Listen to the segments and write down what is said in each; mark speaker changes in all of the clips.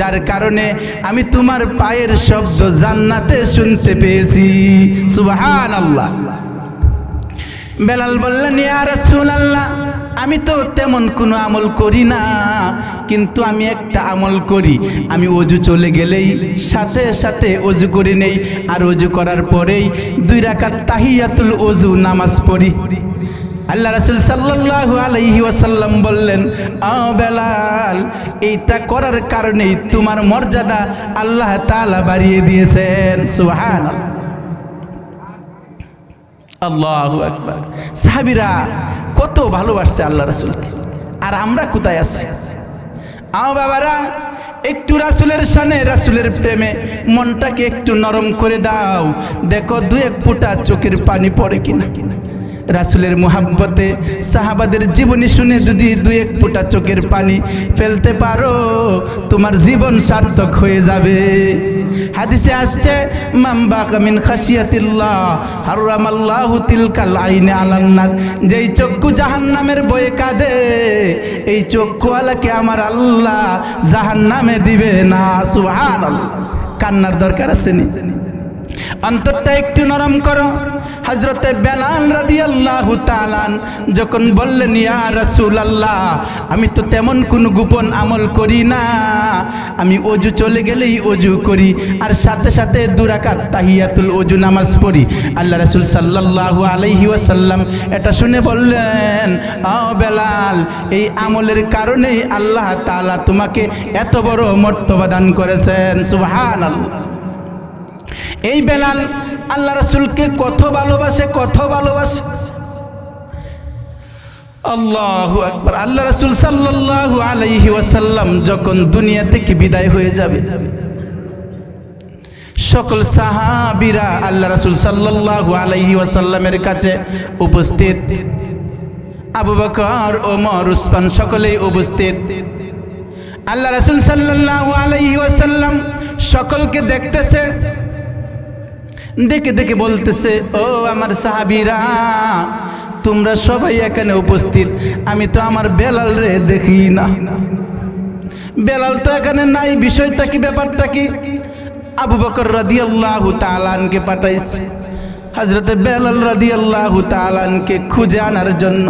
Speaker 1: যার কারণে আমি তোমার পায়ের শব্দ জান্নাতে শুনতে পেয়েছি। সুবহান আল্লাহ বেলাল বললেন, ইয়া রাসূলুল্লাহ, আমি তো তেমন কোনো আমল করি না, কিন্তু আমি একটা আমল করি। আমি অজু চলে গেলেই সাথে সাথে অজু করে নেই, আর অজু করার পরেই দুই রাকাত তাহিয়াতুল অজু নামাজ পড়ি। আল্লাহ রাসুল সাল্লাল্লাহু আলাইহি ওয়াসাল্লাম বললেন, আ বেলাল, এইটা করার কারণেই তোমার মর্যাদা আল্লাহ তাআলা বাড়িয়ে দিয়েছেন। সুবহানাল্লাহ। আল্লাহু আকবার। সাহাবীরা কত ভালোবাসছে আল্লাহ রাসূল। আর আমরা কোথায় আছি? আও বাবারা, একটু রাসুলের সানে রাসুলের প্রেমে মনটাকে একটু নরম করে দাও। দেখো দু এক ফুটা চোখের পানি পড়ে কিনা। রাসুলের মোহাব্বতে সাহাবাদের জীবনী শুনে যদি দু এক ফুটা চোখের পানি ফেলতে পারো, তোমার জীবন সার্থক হয়ে যাবে। হাদিসে আসছে মাম্বা কামিন খাসিয়াতিল্লাহ হারামাল্লাহু তিলকাল আইনে আলান্নার যেই চক্ষু জাহান্নামের বয়ে কাঁদে, এই চক্ষুওয়ালাকে আমার আল্লাহ জাহান্নামে দিবে না সুবহানাল্লাহ। কান্নার দরকার আছে নি? অন্তরটা একটু নরম করো। হজরতে বেলাল রাদি আল্লাহ তালান যখন বললেন, ইয়া রসুল আল্লাহ আমি তো তেমন কোনো গোপন আমল করি না। আমি অজু চলে গেলেই অজু করি, আর সাথে সাথে দুরাকাত তাহিয়াতুল অজু নামাজ পড়ি। আল্লাহ রসুল সাল্লাল্লাহু আলাইহি ওয়াসাল্লাম এটা শুনে বললেন, ও বেলাল, এই আমলের কারণেই আল্লাহ তাআলা তোমাকে এত বড় মর্তবা দান করেছেন। সুবহানাল্লাহ। এই বেলাল আল্লাহ রাসুলকে কত ভালোবাসে কত ভালোবাসে। আল্লাহু আল্লাহ রাসুল সাল্লাল্লাহু আলাইহি ওয়াসাল্লাম যখন দুনিয়া থেকে বিদায় হয়ে যাবে, সকল সাহাবীরা আল্লাহ রাসুল সাল্লাল্লাহু আলাইহি ওয়াসাল্লামের কাছে উপস্থিত। আবু বকর, ওমর, উসমান সকলেই উপস্থিত। আল্লাহ রাসুল সাল্লাল্লাহু আলাইহি ওয়াসাল্লাম সকলকে দেখতেছে। দেখে দেখে বলতেছে, ও আমার সাহাবিরা, তোমরা সবাই এখানে উপস্থিত। আমি তো আমার বেলাল রে দেখি না। বেলাল তো এখানে নাই, বিষয়টা কি, ব্যাপারটা কি? আবু বকর রাদি আল্লাহ তালানকে পাঠাইছে। হজরতে বেলাল রাদি আল্লাহ তালানকে খুঁজে আনার জন্য।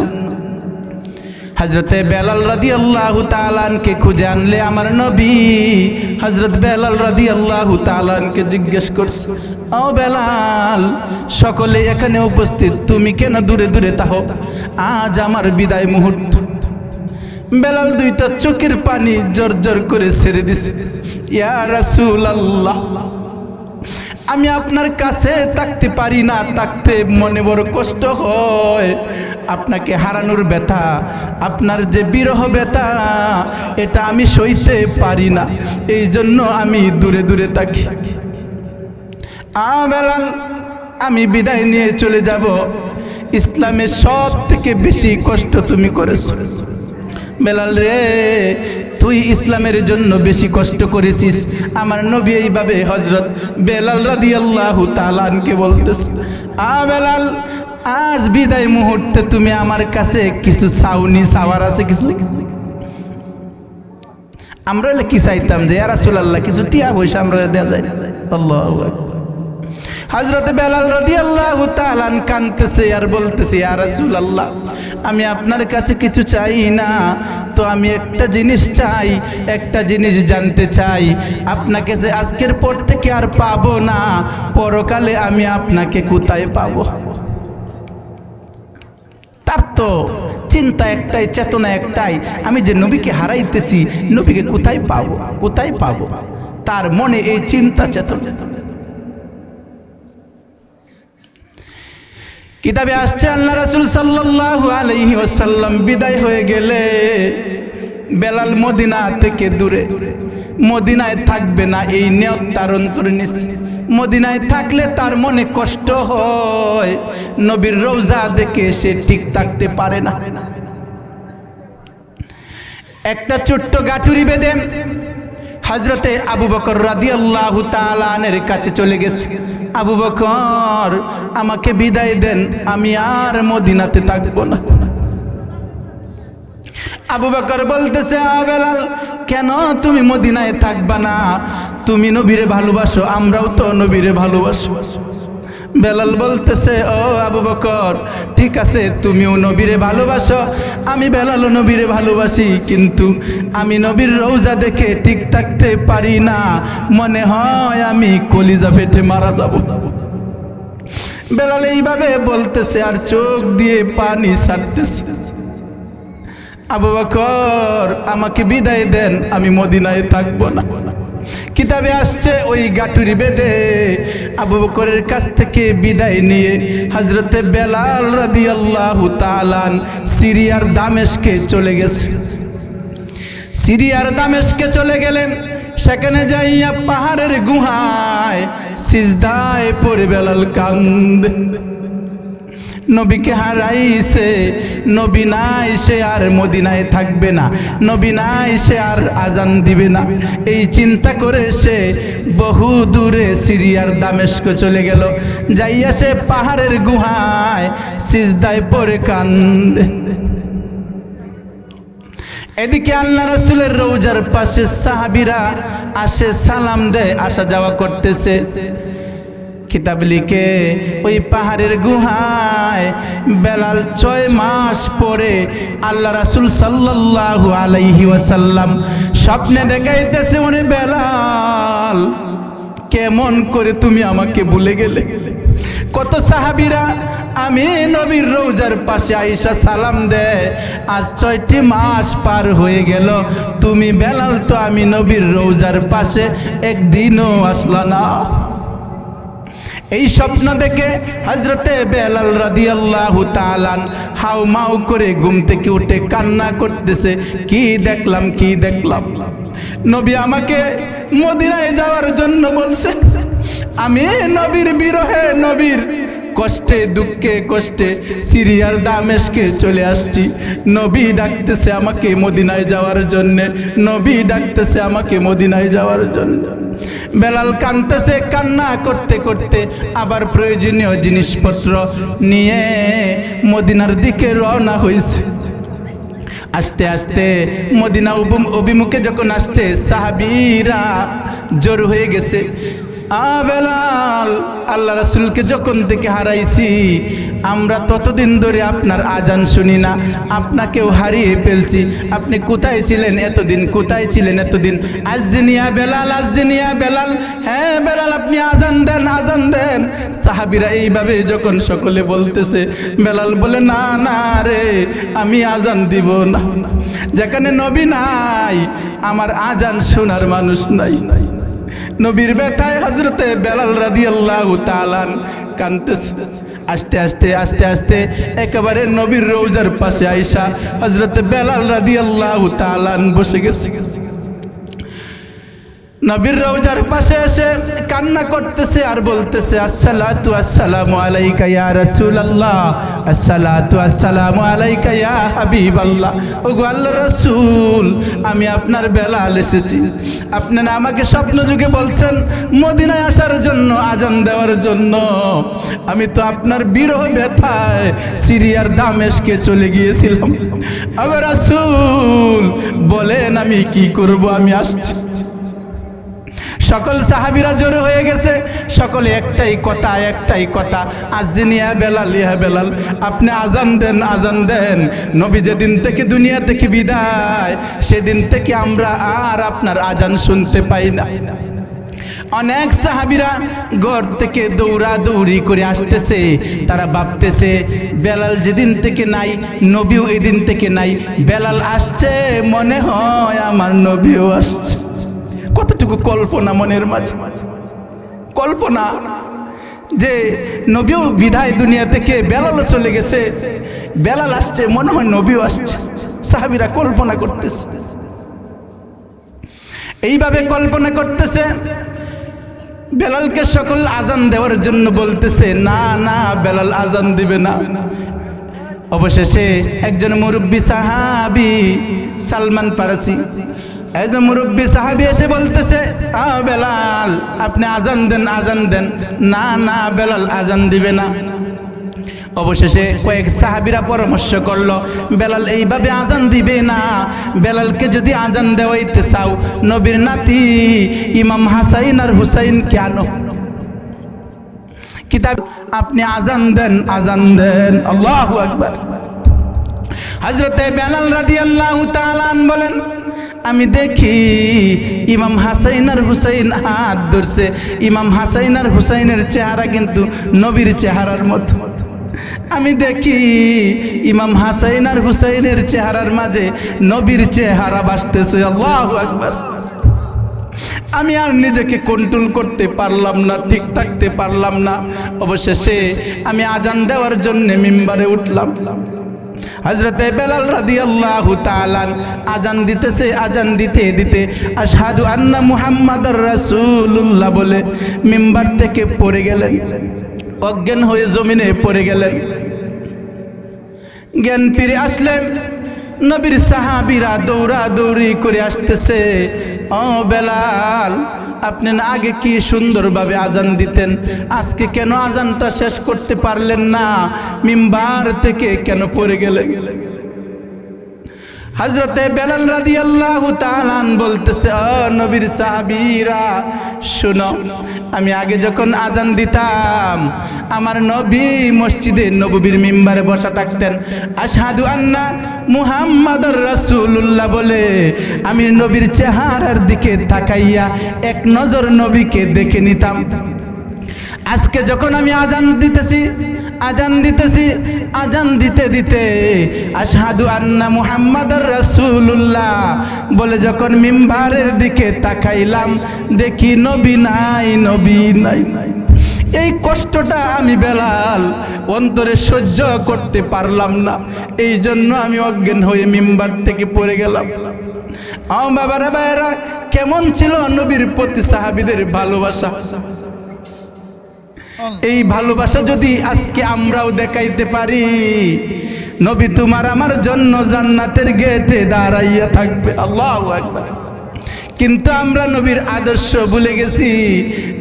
Speaker 1: হজরতে বেলাল রাদি আল্লাহ তালানকে খুঁজে আনলে আমার নবী হজরত বেলাল রাদি আল্লাহ তালানকে জিজ্ঞেস করছে ও বেলাল, সকলে এখানে উপস্থিত, তুমি কেন দূরে দূরে তাহো? আজ আমার বিদায় মুহূর্ত। বেলাল দুইটা চোখের পানি জোর জোর করে ছেড়ে দিছে, ইয়া রাসূল আল্লাহ আমি আপনার কাছে থাকতে পারি না, থাকতে মনে বড় কষ্ট হয়। আপনাকে হারানোর ব্যথা, আপনার যে বিরহ ব্যথা, এটা আমি সইতে পারি না। এই জন্য আমি দূরে দূরে থাকি। আ বেলাল আমি বিদায় নিয়ে চলে যাব। ইসলামের সব থেকে বেশি কষ্ট তুমি করেছ। বেলাল রে তুই ইসলামের জন্য বেশি কষ্ট করেছিস। আমার নবী এইভাবে হজরত বেলাল রাদি আল্লাহ তালানকে বলতেস আ বেলাল, আজ বিদায় মুহূর্তে তুমি আমার কাছে কিছু চাউনি চাওয়ার আছে কিছু? আমরা কি চাইতাম যে রাসুল আল্লাহ কিছু টিয়া পয়সা আমরা দেওয়া যায়। আল্লাহ হজরত বেলাল রাদি আল্লাহ তালান কানতেছে আর বলতেছে আর রাসুল আল্লাহ আমি আপনার কাছে কিছু চাই না তো আমি একটা জিনিস চাই, একটা জিনিস জানতে চাই। আপনাকে যে আজকের পর থেকে আর পাবো না, পরকালে আমি আপনাকে কোথায় পাবো? তার তো চিন্তা একটাই, চেতনা একটাই। আমি যে নবীকে হারাইতেছি, নবীকে কোথায় পাবো? কোথায় পাবো? তার মনে এই চিন্তা চেতনা কিতাবে আসছে, আল্লাহ রাসুল সাল্লাল্লাহু আলাইহি ওয়াসাল্লাম বিদায় হয়ে গেলে বেলাল মদিনা থেকে দূরে। মদিনায় থাকবে না, এই নিয়ত তার অন্তরে নিছে। মদিনায় থাকলে তার মনে কষ্ট হয়, নবীর রৌজা দেখে সে ঠিক থাকতে পারে না। একটা ছোট্ট গাঠুরি বেঁধে হজরতে আবু বকর রাদি আল্লাহ তালানের কাছে চলে গেছে। আবু বকর, আমাকে বিদায় দেন, আমি আর মদিনাতে থাকব না। আবু বকর বলতেছে আবেলাল কেন তুমি মদিনায় থাকবা না? তুমি নবীরে ভালোবাসো, আমরাও তো নবীরে ভালোবাসো। বেলাল বলতেছে, ও আবু বকর, ঠিক আছে, তুমিও নবীরে ভালোবাসো। আমি বেলালও নবীরে ভালোবাসি, কিন্তু আমি নবীর রৌজা দেখে ঠিক থাকতে পারি না। মনে হয় আমি কলিজা ফেটে মারা যাব। বেলাল এইভাবে বলতেছে আর চোখ দিয়ে পানি ছাড়তেছে। আবু বকর, আমাকে বিদায় দেন, আমি মদিনায় থাকব না। কিতাবে আসছে ওই গাটুরি বেদে। আবু বকরের কাছ থেকে বিদায় নিয়ে হজরতে বেলাল রাদি আল্লাহ তালান সিরিয়ার দামেশকে চলে গেছে। সিরিয়ার দামেশকে চলে গেলেন। সেখানে যাইয়া পাহাড়ের গুহায় সিজদায় পড়ে বেলাল কান্দ। নবীকে হারাইছে নবী নাই, সে আর মদিনায় থাকবে না। নবী নাই, সে আর আজান দিবে না। এই চিন্তা করে সে বহু দূরে সিরিয়ার দামেস্ক চলে গেল। যাইয়া সে পাহাড়ের গুহায় সিজদায় পরে কান্দে। এদিকে আল্লাহ রাসুলের রৌজার পাশে সাহাবিরা আসে সালাম দেয়, আসা যাওয়া করতেছে। কিতাব লিখে ওই পাহাড়ের গুহায় বেলাল ছয় মাস পরে আল্লাহ রাসুল সাল্লাল্লাহু আলাইহি ওয়াসাল্লাম স্বপ্নে দেখাইতেছে ওরে বেলাল, কেমন করে তুমি আমাকে ভুলে গেলে? কত সাহাবিরা, আমি নবীর রৌজার পাশে আইসা সালাম দে, আজ ছয়টি মাস পার হয়ে গেল, তুমি বেলাল তো আমি নবীর রৌজার পাশে একদিনও আসলা না। এই স্বপ্ন দেখে হজরতে বেলাল রাদি আল্লাহ তালান হাউ মাউ করে ঘুম থেকে উঠে কান্না করতেছে, কি দেখলাম কি দেখলাম? নবী আমাকে মদিনায় যাওয়ার জন্য বলছে, আমি নবীর বিরহে নবীর কষ্টে, দুঃখে, কষ্টে সিরিয়ার দামেশকে চলে আসছি। নবী ডাকতেছে আমাকে মদিনায় যাওয়ার জন্য। নবী ডাকতেছে আমাকে মদিনায় যাওয়ার জন্য। বেলাল কানতেছে কান্না করতে করতে। আবার প্রয়োজনীয় জিনিসপত্র নিয়ে মদিনার দিকে রওনা হয়েছে আস্তে আস্তে মদিনা অভিমুখে যখন আসছে, সাহাবিরা জোর হয়ে গেছে। বেলাল আল্লাহ রাসুলকে যখন থেকে হারাইছি, আমরা ততদিন ধরে আপনার আজান শুনি না, আপনাকেও হারিয়ে ফেলছি। আপনি কোথায় ছিলেন এতদিন? কোথায় ছিলেন এতদিন? আজনিয়া বেলাল আজনিয়া বেলাল। হ্যাঁ বেলাল, আপনি আজান দেন আজান দেন। সাহাবিরা এইভাবে যখন সকলে বলতেছে, বেলাল বলে, না না রে, আমি আজান দিব না। যেখানে নবী নাই, আমার আজান শোনার মানুষ নাই নাই। নবীর ব্যথায় হজরতে বেলাল রাদি আল্লাহ তালান কানতেছে আস্তে আস্তে আস্তে আস্তে একেবারে নবীর রৌজার পাশে আইসা হজরতে বেলাল রাদি আল্লাহ তালান বসে গেছে। নবীর রৌজার পাশে এসে কান্না করতেছে আর বলতেছে, আসসালাতু আসসালামু আলাইকা ইয়া রাসূলুল্লাহ, আসসালাতু আসসালামু আলাইকা ইয়া হাবিবাল্লাহ। ওগো আল্লাহ রাসূল, আমি আপনার বেলাল এসেছি। আপনি না আমাকে স্বপ্ন যুগে বলছেন, মদিনায় আসার জন্য, আজান দেওয়ার জন্য। আমি তো আপনার বিরহ ব্যথায় সিরিয়ার দামেশকে চলে গিয়েছিলাম। আগো রাসূল, বলেন আমি কি করব? আমি আসছি। সকল সাহাবিরা জোরে হয়ে গেছে। সকলে একটাই কথা একটাই কথা। আজিনিয়া বেলাল, ইয়া বেলাল, আপনি আজান দেন আজান দেন। নবী যেদিন থেকে দুনিয়া থেকে বিদায়, সেদিন থেকে আমরা আর আপনার আজান শুনতে পাই না। অনেক সাহাবিরা ঘর থেকে দৌড়া দৌড়ি করে আসতেছে। তারা ভাবতেছে, বেলাল যেদিন থেকে নাই, নবীও এদিন থেকে নাই। বেলাল আসছে, মনে হয় আমার নবীও আসছে। কতটুকু কল্পনা মনের মাঝে। মাঝে কল্পনা যে নবীও বিধায় দুনিয়া থেকে বেলালও চলে গেছে, বেলাল আসছে, মনে হয় নবীও আসছে। সাহাবিরা কল্পনা করতেছে। এইভাবে কল্পনা করতেছে, বেলালকে সকল আজান দেওয়ার জন্য বলতেছে, না না, বেলাল আজান দিবে না। অবশেষে একজন মুরব্বী সাহাবি সালমান ফারাসি একজন মুরব্বী সাহাবি এসে বলতেছে, আ বেলাল, আপনি আজান দেন আজান দেন। না না বেলাল, আজান দিবে না। অবশেষে কয়েক সাহাবিরা পরামর্শ করল, বেলাল, এইভাবে আজান দিবে না। বেলালকে যদি আজান দেওয়াইতে চাও, নবীর নাতি ইমাম হাসাইন আর হুসাইন কেন কিতাব, আপনি আজান দেন আজান দেন। আল্লাহ আকবার। হজরতে বেলাল রাদি আল্লাহ তালান বলেন আমি দেখি ইমাম হাসাইন আর হুসাইন হাত ধরছে। ইমাম হাসাইন আর হুসাইনের চেহারা কিন্তু নবীর চেহারার মতো। আমি দেখি ইমাম হাসাইন আর হুসাইনের চেহারার মাঝে নবীর চেহারা বাসতেছে আল্লাহ আকবার। আমি আর নিজেকে কন্ট্রোল করতে পারলাম না, ঠিক থাকতে পারলাম না। অবশেষে আমি আজান দেওয়ার জন্য মেম্বারে উঠলাম। হজরতে বেলাল রাদি আল্লাহ তালান আজান দিতেছে আজান দিতে দিতে আশহাদু আন্না মুহাম্মদ রাসূলুল্লাহ বলে মিম্বার থেকে পড়ে গেলেন। অজ্ঞান হয়ে জমিনে পড়ে গেলেন। জ্ঞান ফিরে আসলেন। নবীর সাহাবিরা দৌড়া দৌড়ি করে আসতেছে, ও বেলাল আপনি না আগে কি সুন্দরভাবে আজান দিতেন? আজকে কেন আজানটা শেষ করতে পারলেন না? মিম্বার থেকে কেন পড়ে গেলেন? হজরতে বেলাল রাদি আল্লাহ তালান বলতেছে অ নবীর সাহাবিরা, শুনো, আমি আগে যখন আজান দিতাম, আমার নবী মসজিদে নবীর মিম্বারে বসা থাকতেন। আশহাদু আন্না মুহাম্মাদুর রাসূলুল্লাহ বলে, আমি নবীর চেহারার দিকে তাকাইয়া এক নজর নবীকে দেখে নিতাম। আজকে যখন আমি আজান দিতেছি আজান দিতেছি, আজান দিতে দিতে আশহাদু আন্না মুহাম্মাদুর রাসূলুল্লাহ বলে যখন মিম্বারের দিকে তাকাইলাম, দেখি নবী নাই নবী নাই। নাই এই কষ্টটা আমি বেলাল অন্তরে সহ্য করতে পারলাম না। এই জন্য আমি অজ্ঞান হয়ে মিম্বার থেকে পড়ে গেলাম। আমার বাবারা, ভাইয়েরা, কেমন ছিল নবীর প্রতি সাহাবিদের ভালোবাসা? এই ভালোবাসা যদি আজকে আমরাও দেখাইতে পারি, নবী তোমার আমার জন্য জান্নাতের গেটে দাঁড়াইয়া থাকবে। আল্লাহ একবার কিন্তু আমরা নবীর আদর্শ ভুলে গেছি,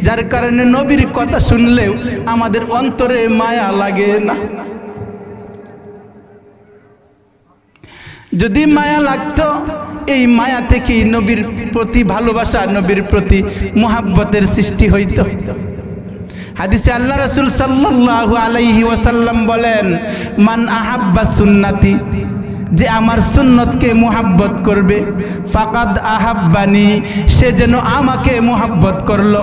Speaker 1: যার কারণে নবীর কথা শুনলেও আমাদের অন্তরে মায়া লাগে না। যদি মায়া লাগতো, এই মায়া থেকেই নবীর প্রতি ভালোবাসা, নবীর প্রতি মোহাব্বতের সৃষ্টি হইত। হাদিসে আল্লাহ রসুল সাল্লাল্লাহু আলাইহি ওয়াসাল্লাম বলেন, মান আহাব্বা সুন্নাতি যে আমার সুন্নতকে মোহাব্বত করবে, ফাকাদ আহাব্বানি সে যেন আমাকে মোহাব্বত করল।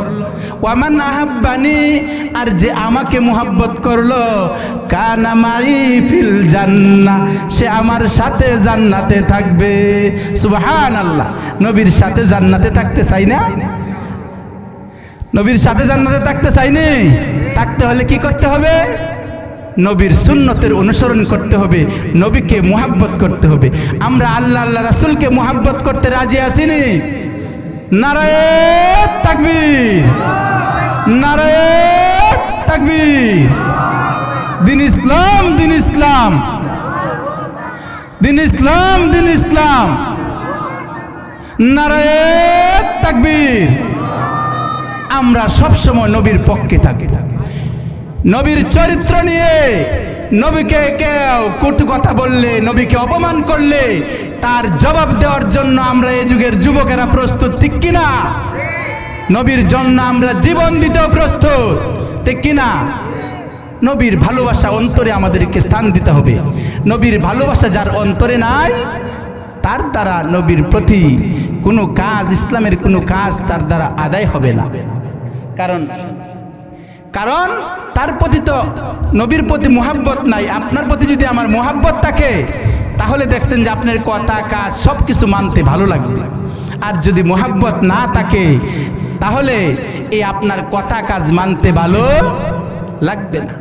Speaker 1: ওয়ামান আহাব্বানি আর যে আমাকে মোহাব্বত করল, কানা মারি ফিল জান্না সে আমার সাথে জান্নাতে থাকবে। সুবহান আল্লাহ নবীর সাথে জান্নাতে থাকতে চাই না? নবীর সাথে জান্নাতে থাকতে চাইনি? থাকতে হলে কি করতে হবে? নবীর সুন্নতের অনুসরণ করতে হবে, নবীকে মোহাব্বত করতে হবে। আমরা আল্লাহ আল্লাহ রাসুলকে মোহাব্বত করতে রাজি আছিনি? নারায় তাকবীর। নারায় তাকবীর। দিন ইসলাম দিন ইসলাম। দিন ইসলাম দিন ইসলাম। নারায় তাকবীর। আমরা সবসময় নবীর পক্ষে থাকি। নবীর চরিত্র নিয়ে নবীকে কেউ কটু কথা বললে, নবীকে অপমান করলে তার জবাব দেওয়ার জন্য আমরা এই যুগের যুবকেরা প্রস্তুত, ঠিক কিনা? নবীর জন্য আমরা জীবন দিতেও প্রস্তুত, ঠিক কিনা? নবীর ভালোবাসা অন্তরে আমাদেরকে স্থান দিতে হবে। নবীর ভালোবাসা যার অন্তরে নাই, তার দ্বারা নবীর প্রতি কোনো কাজ, ইসলামের কোনো কাজ তার দ্বারা আদায় হবে না। কারণ? কারণ তার প্রতি তো নবীর প্রতি মোহাব্বত নাই। আপনার প্রতি যদি আমার মোহাব্বত থাকে, তাহলে দেখছেন যে আপনার কথা, কাজ সব কিছু মানতে ভালো লাগবে। আর যদি মোহাব্বত না থাকে, তাহলে এই আপনার কথা, কাজ মানতে ভালো লাগবে না।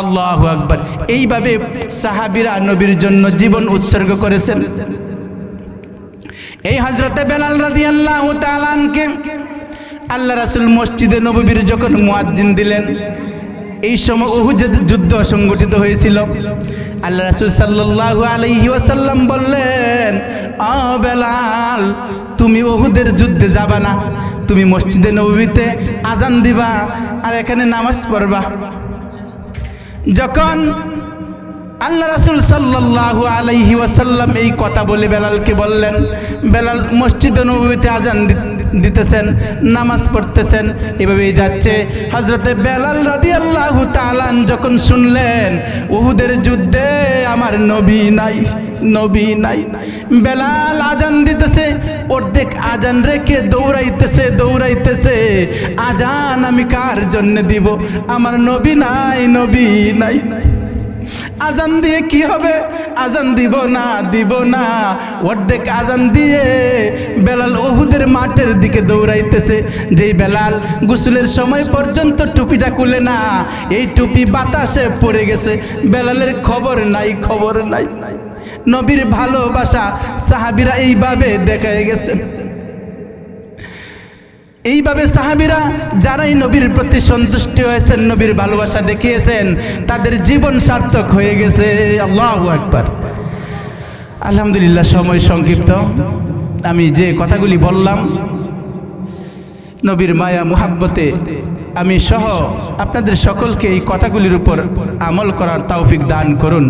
Speaker 1: আল্লাহ আকবর। এইভাবে সাহাবিরা নবীর জন্য জীবন উৎসর্গ করেছেন। এই হজরতে বেলাল রাদি আল্লাহ তালানকে আল্লাহ রাসুল মসজিদে নবীর যখন মুয়াজ্জিন দিলেন, এই সময় ওহু যুদ্ধ সংগঠিত হয়েছিল। আল্লাহ রাসুল সাল্লাল্লাহু আলাইহি ওয়াসাল্লাম বললেন বেলাল, তুমি ওহুদের যুদ্ধে যাবা না। তুমি মসজিদে নবীতে আজান দিবা আর এখানে নামাজ পড়বা। যখন আল্লাহ রাসুল সাল্লাল্লাহু আলাইহি ওয়াসাল্লাম এই কথা বলে বেলালকে বললেন, বেলাল, মসজিদে নবীতে আজান দি- দিতেছেন, নামাজ পড়তেছেন, এভাবেই যাচ্ছে। হজরতে বেলাল রাদি আল্লাহ তালান যখন শুনলেন, উহুদের যুদ্ধে আমার নবী নাই নবী নাই। বেলাল আজান দিতেছে, অর্ধেক আজান রেখে দৌড়াইতেছে দৌড়াইতেছে আজান আমি কার জন্য দিব? আমার নবী নাই নবী নাই। আজান দিয়ে কি হবে? আজান দিব না দিব না। অর্ধেক আজান দিয়ে বেলাল ওহুদের মাঠের দিকে দৌড়াইতেছে। যেই বেলাল গোসলের সময় পর্যন্ত টুপিটা খুলে না, এই টুপি বাতাসে পড়ে গেছে। বেলালের খবর নাই খবর নাই। নবীর ভালোবাসা সাহাবিরা এইভাবে দেখায় গেছে। এইভাবে সাহাবিরা যারাই নবীর প্রতি সন্তুষ্টি হয়েছেন, নবীর ভালোবাসা দেখিয়েছেন, তাদের জীবন সার্থক হয়ে গেছে। আল্লাহ একবার আলহামদুলিল্লাহ, সময় সংক্ষিপ্ত। আমি যে কথাগুলি বললাম, নবীর মায়া, মুহাব্বতে, আমি সহ আপনাদের সকলকে এই কথাগুলির উপর আমল করার তৌফিক দান করুন।